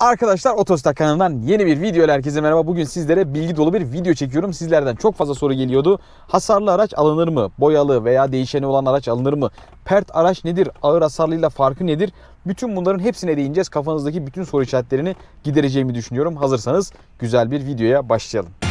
Arkadaşlar Otostak kanalından yeni bir video herkese merhaba. Bugün sizlere bilgi dolu bir video çekiyorum. Sizlerden çok fazla soru geliyordu. Hasarlı araç alınır mı? Boyalı veya değişeni olan araç alınır mı? Pert araç nedir? Ağır hasarlıyla farkı nedir? Bütün bunların hepsine değineceğiz. Kafanızdaki bütün soru işaretlerini gidereceğimi düşünüyorum. Hazırsanız güzel bir videoya başlayalım.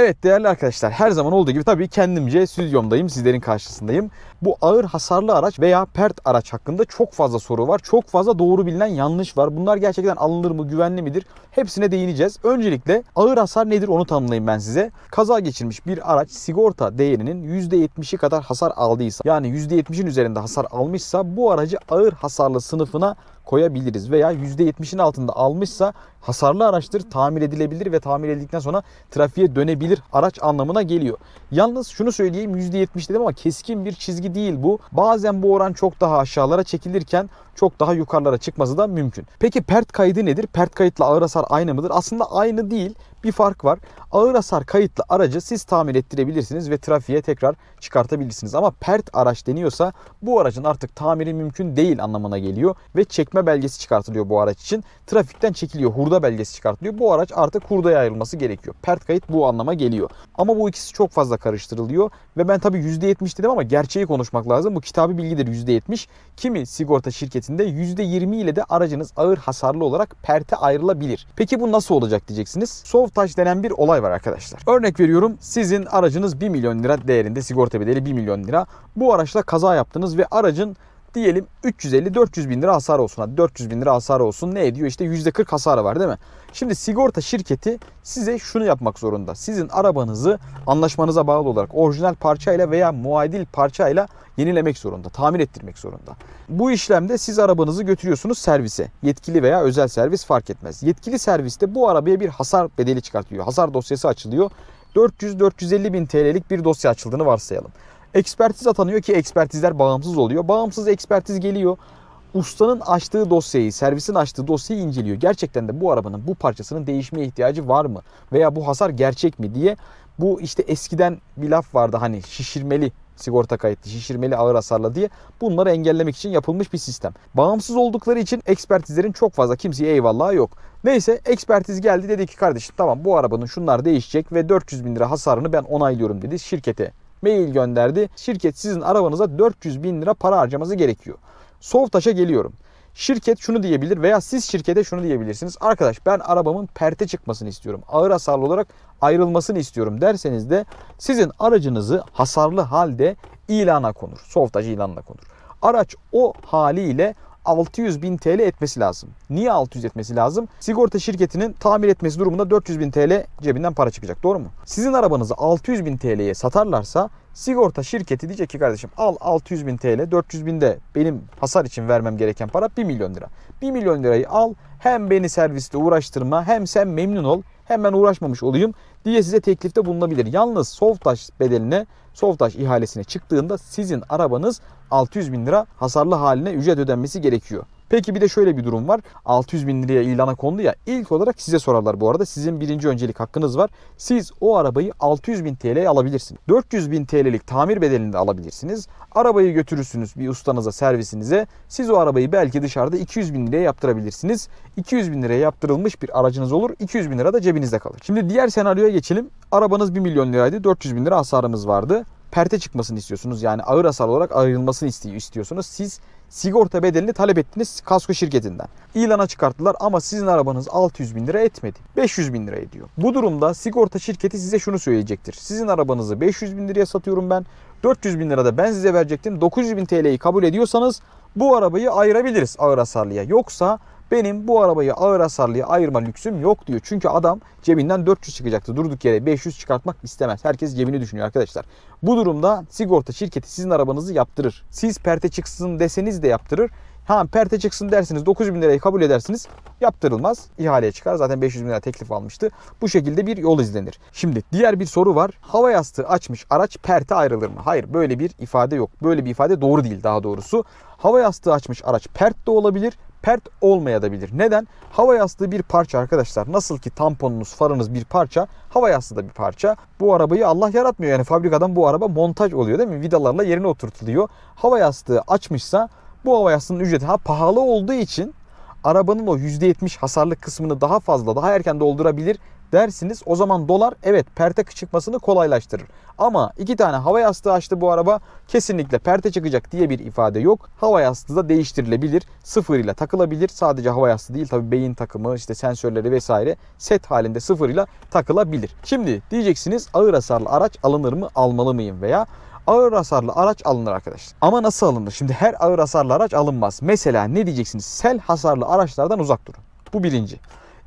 Evet değerli arkadaşlar her zaman olduğu gibi tabii kendimce stüdyomdayım sizlerin karşısındayım. Bu ağır hasarlı araç veya pert araç hakkında çok fazla soru var. Çok fazla doğru bilinen yanlış var. Bunlar gerçekten alınır mı güvenli midir? Hepsine değineceğiz. Öncelikle ağır hasar nedir onu tanımlayayım ben size. Kaza geçirmiş bir araç sigorta değerinin %70'i kadar hasar aldıysa yani %70'in üzerinde hasar almışsa bu aracı ağır hasarlı sınıfına koyabiliriz veya %70'in altında almışsa hasarlı araçtır tamir edilebilir ve tamir edildikten sonra trafiğe dönebilir araç anlamına geliyor. Yalnız şunu söyleyeyim %70 dedim ama keskin bir çizgi değil bu. Bazen bu oran çok daha aşağılara çekilirken çok daha yukarılara çıkması da mümkün. Peki pert kaydı nedir? Pert kayıtla ağır hasar aynı mıdır? Aslında aynı değil. Bir fark var. Ağır hasar kayıtlı aracı siz tamir ettirebilirsiniz ve trafiğe tekrar çıkartabilirsiniz. Ama pert araç deniyorsa bu aracın artık tamiri mümkün değil anlamına geliyor ve çekme belgesi çıkartılıyor bu araç için. Trafikten çekiliyor. Hurda belgesi çıkartılıyor. Bu araç artık hurdaya ayrılması gerekiyor. Pert kayıt bu anlama geliyor. Ama bu ikisi çok fazla karıştırılıyor ve ben tabii %70 dedim ama gerçeği konuşmak lazım. Bu kitabi bilgidir %70. Kimi sigorta şirketinde %20 ile de aracınız ağır hasarlı olarak perte ayrılabilir. Peki bu nasıl olacak diyeceksiniz. Soft touch denen bir olay var arkadaşlar. Örnek veriyorum sizin aracınız 1 milyon lira değerinde sigorta bedeli 1 milyon lira. Bu araçla kaza yaptınız ve aracın diyelim 350-400 bin lira hasar olsun. Hadi 400 bin lira hasar olsun. Ne ediyor? İşte %40 hasarı var değil mi? Şimdi sigorta şirketi size şunu yapmak zorunda. Sizin arabanızı anlaşmanıza bağlı olarak orijinal parçayla veya muadil parçayla yenilemek zorunda. Tamir ettirmek zorunda. Bu işlemde siz arabanızı götürüyorsunuz servise. Yetkili veya özel servis fark etmez. Yetkili serviste bu arabaya bir hasar bedeli çıkartıyor. Hasar dosyası açılıyor. 400-450 bin TL'lik bir dosya açıldığını varsayalım. Ekspertiz atanıyor ki ekspertizler bağımsız oluyor. Bağımsız ekspertiz geliyor. Ustanın açtığı dosyayı, servisin açtığı dosyayı inceliyor. Gerçekten de bu arabanın bu parçasının değişmeye ihtiyacı var mı? Veya bu hasar gerçek mi diye. Bu işte eskiden bir laf vardı hani şişirmeli sigorta kayıtlı, şişirmeli ağır hasarla diye bunları engellemek için yapılmış bir sistem. Bağımsız oldukları için ekspertizlerin çok fazla kimseye eyvallahı yok. Neyse ekspertiz geldi dedi ki kardeşim tamam bu arabanın şunlar değişecek ve 400 bin lira hasarını ben onaylıyorum dedi şirkete. Mail gönderdi. Şirket sizin arabanıza 400 bin lira para harcaması gerekiyor. Sovtaş'a geliyorum. Şirket şunu diyebilir veya siz şirkete şunu diyebilirsiniz. Arkadaş ben arabamın perte çıkmasını istiyorum. Ağır hasarlı olarak ayrılmasını istiyorum derseniz de sizin aracınızı hasarlı halde ilana konur. Sovtaş ilanına konur. Araç o haliyle 600 bin TL etmesi lazım. Niye 600 etmesi lazım? Sigorta şirketinin tamir etmesi durumunda 400 bin TL cebinden para çıkacak. Doğru mu? Sizin arabanızı 600 bin TL'ye satarlarsa sigorta şirketi diyecek ki kardeşim al 600 bin TL 400 bin de benim hasar için vermem gereken para 1 milyon lira. 1 milyon lirayı al hem beni serviste uğraştırma hem sen memnun ol hem ben uğraşmamış olayım diye size teklifte bulunabilir. Yalnız Sovtaş bedeline Sovtaş ihalesine çıktığında sizin arabanız 600 bin lira hasarlı haline ücret ödenmesi gerekiyor. Peki bir de şöyle bir durum var. 600 bin liraya ilana kondu ya. İlk olarak size sorarlar bu arada. Sizin birinci öncelik hakkınız var. Siz o arabayı 600 bin TL'ye alabilirsiniz. 400 bin TL'lik tamir bedelinde alabilirsiniz. Arabayı götürürsünüz bir ustanıza, servisinize. Siz o arabayı belki dışarıda 200 bin liraya yaptırabilirsiniz. 200 bin liraya yaptırılmış bir aracınız olur. 200 bin lira da cebinizde kalır. Şimdi diğer senaryoya geçelim. Arabanız 1 milyon liraydı. 400 bin lira hasarımız vardı perte çıkmasını istiyorsunuz. Yani ağır hasar olarak ayrılmasını istiyorsunuz. Siz sigorta bedelini talep ettiniz kasko şirketinden. İlana çıkarttılar ama sizin arabanız 600 bin lira etmedi. 500 bin lira ediyor. Bu durumda sigorta şirketi size şunu söyleyecektir. Sizin arabanızı 500 bin liraya satıyorum ben. 400 bin lira da ben size verecektim. 900 bin TL'yi kabul ediyorsanız bu arabayı ayırabiliriz ağır hasarlıya. Yoksa benim bu arabayı ağır hasarlıya ayırma lüksüm yok diyor. Çünkü adam cebinden 400 çıkacaktı. Durduk yere 500 çıkartmak istemez. Herkes cebini düşünüyor arkadaşlar. Bu durumda sigorta şirketi sizin arabanızı yaptırır. Siz perte çıksın deseniz de yaptırır. Ha perte çıksın dersiniz 9 bin lirayı kabul edersiniz yaptırılmaz. İhaleye çıkar. Zaten 500 bin lira teklif almıştı. Bu şekilde bir yol izlenir. Şimdi diğer bir soru var. Hava yastığı açmış araç perte ayrılır mı? Hayır böyle bir ifade yok. Böyle bir ifade doğru değil daha doğrusu. Hava yastığı açmış araç pert de olabilir pert olmayabilir. Neden? Hava yastığı bir parça arkadaşlar. Nasıl ki tamponunuz, farınız bir parça, hava yastığı da bir parça. Bu arabayı Allah yaratmıyor. Yani fabrikadan bu araba montaj oluyor değil mi? Vidalarla yerine oturtuluyor. Hava yastığı açmışsa bu hava yastığının ücreti ha pahalı olduğu için arabanın o %70 hasarlı kısmını daha fazla, daha erken doldurabilir dersiniz. O zaman dolar evet perte çıkmasını kolaylaştırır. Ama iki tane hava yastığı açtı bu araba kesinlikle perte çıkacak diye bir ifade yok. Hava yastığı da değiştirilebilir. Sıfır ile takılabilir. Sadece hava yastığı değil tabi beyin takımı işte sensörleri vesaire set halinde sıfır ile takılabilir. Şimdi diyeceksiniz ağır hasarlı araç alınır mı almalı mıyım veya ağır hasarlı araç alınır arkadaşlar. Ama nasıl alınır? Şimdi her ağır hasarlı araç alınmaz. Mesela ne diyeceksiniz? Sel hasarlı araçlardan uzak durun. Bu birinci.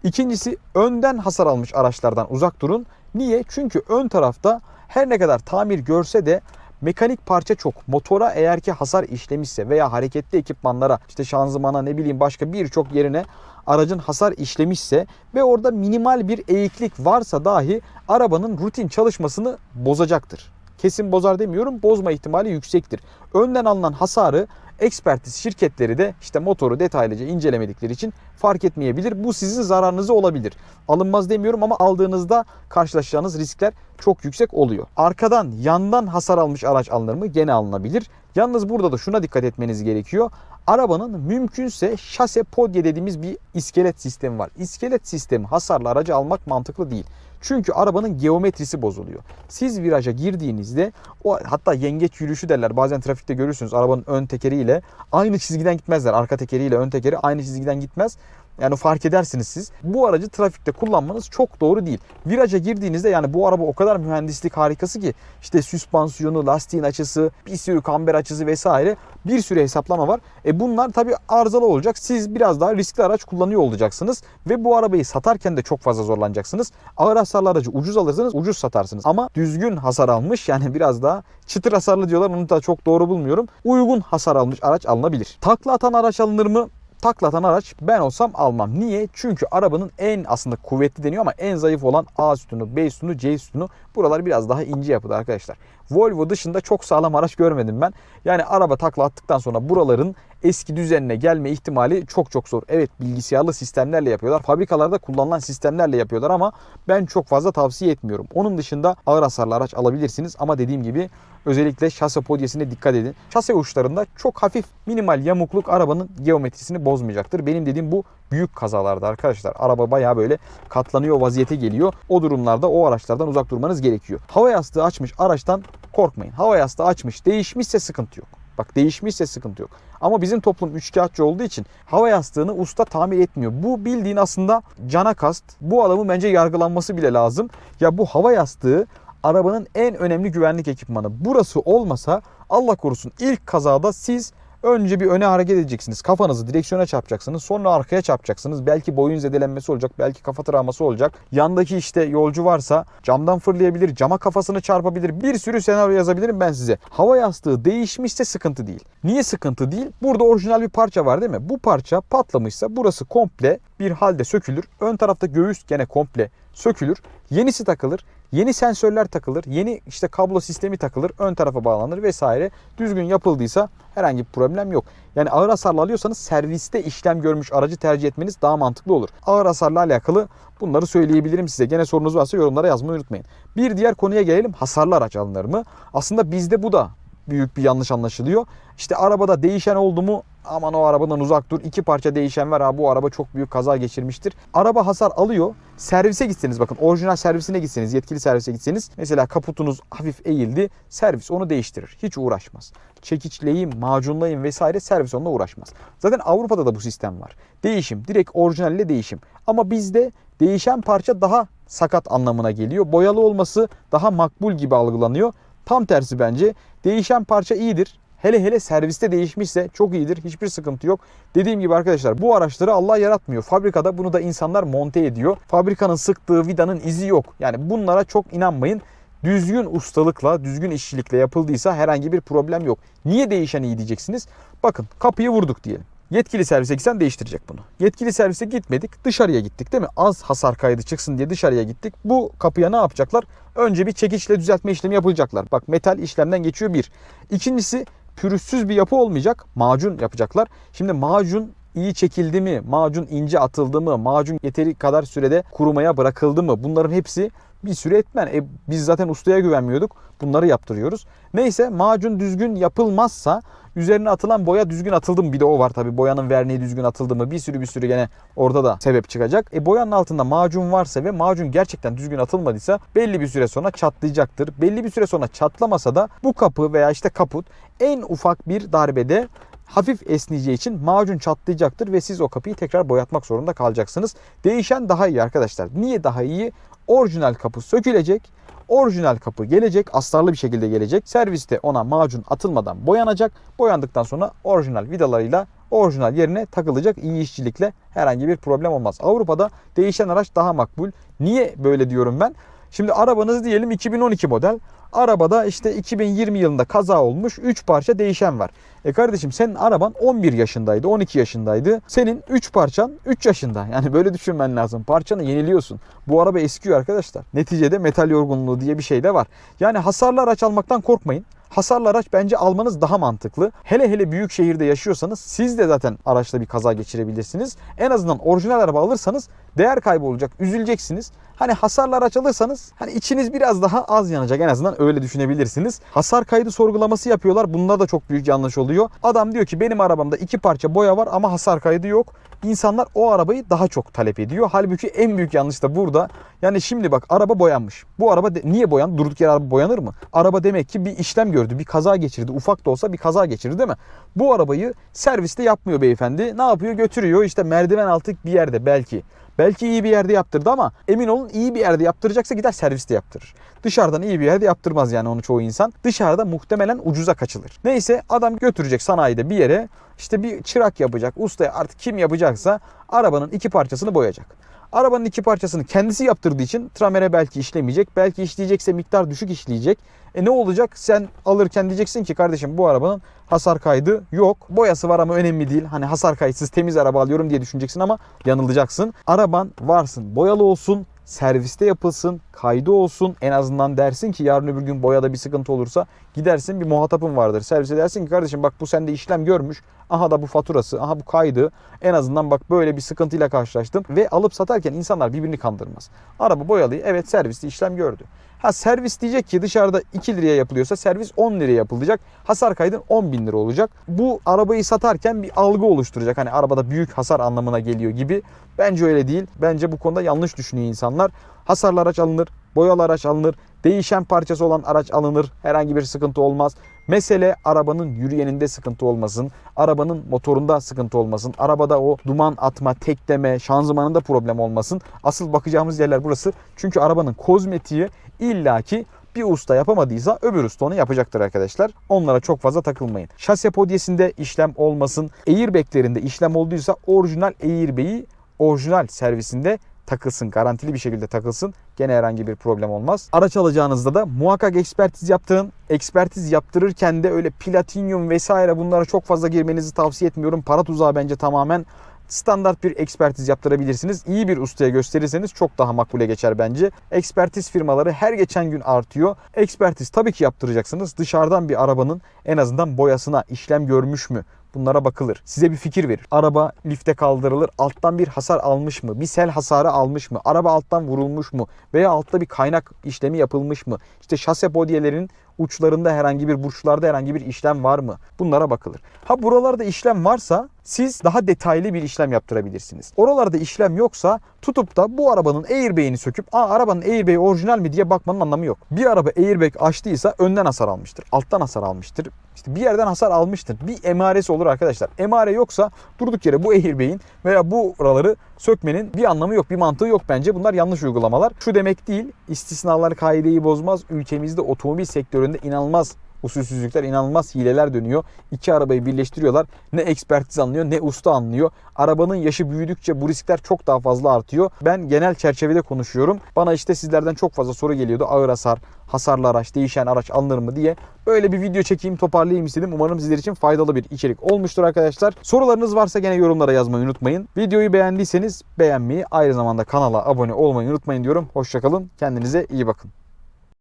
İkincisi önden hasar almış araçlardan uzak durun. Niye? Çünkü ön tarafta her ne kadar tamir görse de mekanik parça çok. Motora eğer ki hasar işlemişse veya hareketli ekipmanlara işte şanzımana ne bileyim başka birçok yerine aracın hasar işlemişse ve orada minimal bir eğiklik varsa dahi arabanın rutin çalışmasını bozacaktır. Kesin bozar demiyorum bozma ihtimali yüksektir. Önden alınan hasarı ekspertiz şirketleri de işte motoru detaylıca incelemedikleri için fark etmeyebilir. Bu sizin zararınıza olabilir. Alınmaz demiyorum ama aldığınızda karşılaşacağınız riskler çok yüksek oluyor. Arkadan, yandan hasar almış araç alınır mı? Gene alınabilir. Yalnız burada da şuna dikkat etmeniz gerekiyor. Arabanın mümkünse şase podye dediğimiz bir iskelet sistemi var. İskelet sistemi hasarlı aracı almak mantıklı değil. Çünkü arabanın geometrisi bozuluyor. Siz viraja girdiğinizde o hatta yengeç yürüyüşü derler. Bazen trafikte görürsünüz arabanın ön tekeriyle aynı çizgiden gitmezler. Arka tekeriyle ön tekeri aynı çizgiden gitmez. Yani fark edersiniz siz. Bu aracı trafikte kullanmanız çok doğru değil. Viraja girdiğinizde yani bu araba o kadar mühendislik harikası ki işte süspansiyonu, lastiğin açısı, bir sürü kamber açısı vesaire bir sürü hesaplama var. E bunlar tabii arızalı olacak. Siz biraz daha riskli araç kullanıyor olacaksınız ve bu arabayı satarken de çok fazla zorlanacaksınız. Ağır hasarlı aracı ucuz alırsanız ucuz satarsınız. Ama düzgün hasar almış yani biraz daha çıtır hasarlı diyorlar onu da çok doğru bulmuyorum. Uygun hasar almış araç alınabilir. Takla atan araç alınır mı? Taklatan araç ben olsam almam. Niye? Çünkü arabanın en aslında kuvvetli deniyor ama en zayıf olan A sütunu, B sütunu, C sütunu buralar biraz daha ince yapıda arkadaşlar. Volvo dışında çok sağlam araç görmedim ben. Yani araba takla attıktan sonra buraların eski düzenine gelme ihtimali çok çok zor. Evet bilgisayarlı sistemlerle yapıyorlar. Fabrikalarda kullanılan sistemlerle yapıyorlar ama ben çok fazla tavsiye etmiyorum. Onun dışında ağır hasarlı araç alabilirsiniz ama dediğim gibi özellikle şase podyesine dikkat edin. Şase uçlarında çok hafif minimal yamukluk arabanın geometrisini bozmayacaktır. Benim dediğim bu büyük kazalarda arkadaşlar. Araba baya böyle katlanıyor vaziyete geliyor. O durumlarda o araçlardan uzak durmanız gerekiyor. Hava yastığı açmış araçtan korkmayın. Hava yastığı açmış değişmişse sıkıntı yok. Bak değişmişse sıkıntı yok. Ama bizim toplum üçkağıtçı olduğu için hava yastığını usta tamir etmiyor. Bu bildiğin aslında cana kast. Bu adamın bence yargılanması bile lazım. Ya bu hava yastığı arabanın en önemli güvenlik ekipmanı. Burası olmasa Allah korusun ilk kazada siz Önce bir öne hareket edeceksiniz. Kafanızı direksiyona çarpacaksınız. Sonra arkaya çarpacaksınız. Belki boyun zedelenmesi olacak. Belki kafa travması olacak. Yandaki işte yolcu varsa camdan fırlayabilir. Cama kafasını çarpabilir. Bir sürü senaryo yazabilirim ben size. Hava yastığı değişmişse sıkıntı değil. Niye sıkıntı değil? Burada orijinal bir parça var değil mi? Bu parça patlamışsa burası komple bir halde sökülür. Ön tarafta göğüs gene komple sökülür. Yenisi takılır. Yeni sensörler takılır. Yeni işte kablo sistemi takılır. Ön tarafa bağlanır vesaire. Düzgün yapıldıysa herhangi bir problem yok. Yani ağır hasarlı alıyorsanız serviste işlem görmüş aracı tercih etmeniz daha mantıklı olur. Ağır hasarla alakalı bunları söyleyebilirim size. Gene sorunuz varsa yorumlara yazmayı unutmayın. Bir diğer konuya gelelim. Hasarlı araç alınır mı? Aslında bizde bu da büyük bir yanlış anlaşılıyor. İşte arabada değişen oldu mu aman o arabadan uzak dur. İki parça değişen var ha bu araba çok büyük kaza geçirmiştir. Araba hasar alıyor. Servise gitseniz bakın orijinal servisine gitseniz yetkili servise gitseniz mesela kaputunuz hafif eğildi. Servis onu değiştirir. Hiç uğraşmaz. Çekiçleyin, macunlayın vesaire servis onunla uğraşmaz. Zaten Avrupa'da da bu sistem var. Değişim direkt orijinalle değişim. Ama bizde değişen parça daha sakat anlamına geliyor. Boyalı olması daha makbul gibi algılanıyor. Tam tersi bence. Değişen parça iyidir. Hele hele serviste değişmişse çok iyidir. Hiçbir sıkıntı yok. Dediğim gibi arkadaşlar bu araçları Allah yaratmıyor. Fabrikada bunu da insanlar monte ediyor. Fabrikanın sıktığı vidanın izi yok. Yani bunlara çok inanmayın. Düzgün ustalıkla, düzgün işçilikle yapıldıysa herhangi bir problem yok. Niye değişen iyi diyeceksiniz? Bakın kapıyı vurduk diyelim. Yetkili servise gitsen değiştirecek bunu. Yetkili servise gitmedik. Dışarıya gittik değil mi? Az hasar kaydı çıksın diye dışarıya gittik. Bu kapıya ne yapacaklar? Önce bir çekiçle düzeltme işlemi yapılacaklar. Bak metal işlemden geçiyor bir. İkincisi pürüzsüz bir yapı olmayacak. Macun yapacaklar. Şimdi macun iyi çekildi mi? Macun ince atıldı mı? Macun yeteri kadar sürede kurumaya bırakıldı mı? Bunların hepsi bir süre etmen. E, biz zaten ustaya güvenmiyorduk. Bunları yaptırıyoruz. Neyse macun düzgün yapılmazsa üzerine atılan boya düzgün atıldı mı? Bir de o var tabii. Boyanın verniği düzgün atıldı mı? Bir sürü bir sürü gene orada da sebep çıkacak. E boyanın altında macun varsa ve macun gerçekten düzgün atılmadıysa belli bir süre sonra çatlayacaktır. Belli bir süre sonra çatlamasa da bu kapı veya işte kaput en ufak bir darbede hafif esneyeceği için macun çatlayacaktır ve siz o kapıyı tekrar boyatmak zorunda kalacaksınız. Değişen daha iyi arkadaşlar. Niye daha iyi? Orijinal kapı sökülecek. Orijinal kapı gelecek, astarlı bir şekilde gelecek. Serviste ona macun atılmadan boyanacak. Boyandıktan sonra orijinal vidalarıyla orijinal yerine takılacak iyi işçilikle herhangi bir problem olmaz. Avrupa'da değişen araç daha makbul. Niye böyle diyorum ben? Şimdi arabanız diyelim 2012 model. Arabada işte 2020 yılında kaza olmuş 3 parça değişen var. E kardeşim senin araban 11 yaşındaydı, 12 yaşındaydı. Senin 3 parçan 3 yaşında. Yani böyle düşünmen lazım. Parçanı yeniliyorsun. Bu araba eskiyor arkadaşlar. Neticede metal yorgunluğu diye bir şey de var. Yani hasarlı araç almaktan korkmayın. Hasarlı araç bence almanız daha mantıklı. Hele hele büyük şehirde yaşıyorsanız siz de zaten araçla bir kaza geçirebilirsiniz. En azından orijinal araba alırsanız değer kaybı olacak, üzüleceksiniz. Hani hasarlı araç alırsanız hani içiniz biraz daha az yanacak en azından öyle düşünebilirsiniz. Hasar kaydı sorgulaması yapıyorlar. Bunda da çok büyük yanlış oluyor. Adam diyor ki benim arabamda iki parça boya var ama hasar kaydı yok. İnsanlar o arabayı daha çok talep ediyor. Halbuki en büyük yanlış da burada. Yani şimdi bak araba boyanmış. Bu araba niye boyan? Durduk yere araba boyanır mı? Araba demek ki bir işlem gördü. Bir kaza geçirdi. Ufak da olsa bir kaza geçirdi değil mi? Bu arabayı serviste yapmıyor beyefendi. Ne yapıyor? Götürüyor işte merdiven altı bir yerde belki. Belki iyi bir yerde yaptırdı ama emin olun iyi bir yerde yaptıracaksa gider serviste yaptırır. Dışarıdan iyi bir yerde yaptırmaz yani onu çoğu insan. Dışarıda muhtemelen ucuza kaçılır. Neyse adam götürecek sanayide bir yere işte bir çırak yapacak. Ustaya artık kim yapacaksa arabanın iki parçasını boyayacak. Arabanın iki parçasını kendisi yaptırdığı için tramere belki işlemeyecek. Belki işleyecekse miktar düşük işleyecek. E ne olacak? Sen alırken diyeceksin ki kardeşim bu arabanın hasar kaydı yok. Boyası var ama önemli değil. Hani hasar kayıtsız temiz araba alıyorum diye düşüneceksin ama yanılacaksın. Araban varsın, boyalı olsun, serviste yapılsın, kaydı olsun. En azından dersin ki yarın öbür gün boyada bir sıkıntı olursa gidersin bir muhatapın vardır. Servise dersin ki kardeşim bak bu sende işlem görmüş. Aha da bu faturası, aha bu kaydı. En azından bak böyle bir sıkıntıyla karşılaştım. Ve alıp satarken insanlar birbirini kandırmaz. Araba boyalı, evet serviste işlem gördü. Ha servis diyecek ki dışarıda 2 liraya yapılıyorsa servis 10 liraya yapılacak. Hasar kaydın 10 bin lira olacak. Bu arabayı satarken bir algı oluşturacak. Hani arabada büyük hasar anlamına geliyor gibi. Bence öyle değil. Bence bu konuda yanlış düşünüyor insanlar. Hasarlı araç alınır, boyalı araç alınır, değişen parçası olan araç alınır. Herhangi bir sıkıntı olmaz. Mesele arabanın yürüyeninde sıkıntı olmasın. Arabanın motorunda sıkıntı olmasın. Arabada o duman atma, tekleme, şanzımanında problem olmasın. Asıl bakacağımız yerler burası. Çünkü arabanın kozmetiği illaki bir usta yapamadıysa öbür usta onu yapacaktır arkadaşlar. Onlara çok fazla takılmayın. Şase podyesinde işlem olmasın. Airbag'lerinde işlem olduysa orijinal airbag'i orijinal servisinde takılsın. Garantili bir şekilde takılsın. Gene herhangi bir problem olmaz. Araç alacağınızda da muhakkak ekspertiz yaptırın. Ekspertiz yaptırırken de öyle platinyum vesaire bunlara çok fazla girmenizi tavsiye etmiyorum. Para tuzağı bence tamamen standart bir ekspertiz yaptırabilirsiniz. İyi bir ustaya gösterirseniz çok daha makbule geçer bence. Ekspertiz firmaları her geçen gün artıyor. Ekspertiz tabii ki yaptıracaksınız. Dışarıdan bir arabanın en azından boyasına işlem görmüş mü? Bunlara bakılır. Size bir fikir verir. Araba lifte kaldırılır. Alttan bir hasar almış mı? Bir sel hasarı almış mı? Araba alttan vurulmuş mu? Veya altta bir kaynak işlemi yapılmış mı? İşte şase bodyelerin uçlarında herhangi bir burçlarda herhangi bir işlem var mı? Bunlara bakılır. Ha buralarda işlem varsa siz daha detaylı bir işlem yaptırabilirsiniz. Oralarda işlem yoksa tutup da bu arabanın airbag'ini söküp Aa, arabanın airbag'i orijinal mi diye bakmanın anlamı yok. Bir araba airbag açtıysa önden hasar almıştır. Alttan hasar almıştır. İşte bir yerden hasar almıştır. Bir emaresi olur arkadaşlar. Emare yoksa durduk yere bu airbag'in veya bu buraları sökmenin bir anlamı yok, bir mantığı yok bence. Bunlar yanlış uygulamalar. Şu demek değil, istisnalar kaideyi bozmaz. Ülkemizde otomobil sektöründe inanılmaz usulsüzlükler, inanılmaz hileler dönüyor. İki arabayı birleştiriyorlar. Ne ekspertiz anlıyor ne usta anlıyor. Arabanın yaşı büyüdükçe bu riskler çok daha fazla artıyor. Ben genel çerçevede konuşuyorum. Bana işte sizlerden çok fazla soru geliyordu. Ağır hasar, hasarlı araç, değişen araç alınır mı diye. Böyle bir video çekeyim, toparlayayım istedim. Umarım sizler için faydalı bir içerik olmuştur arkadaşlar. Sorularınız varsa gene yorumlara yazmayı unutmayın. Videoyu beğendiyseniz beğenmeyi, aynı zamanda kanala abone olmayı unutmayın diyorum. Hoşçakalın, kendinize iyi bakın.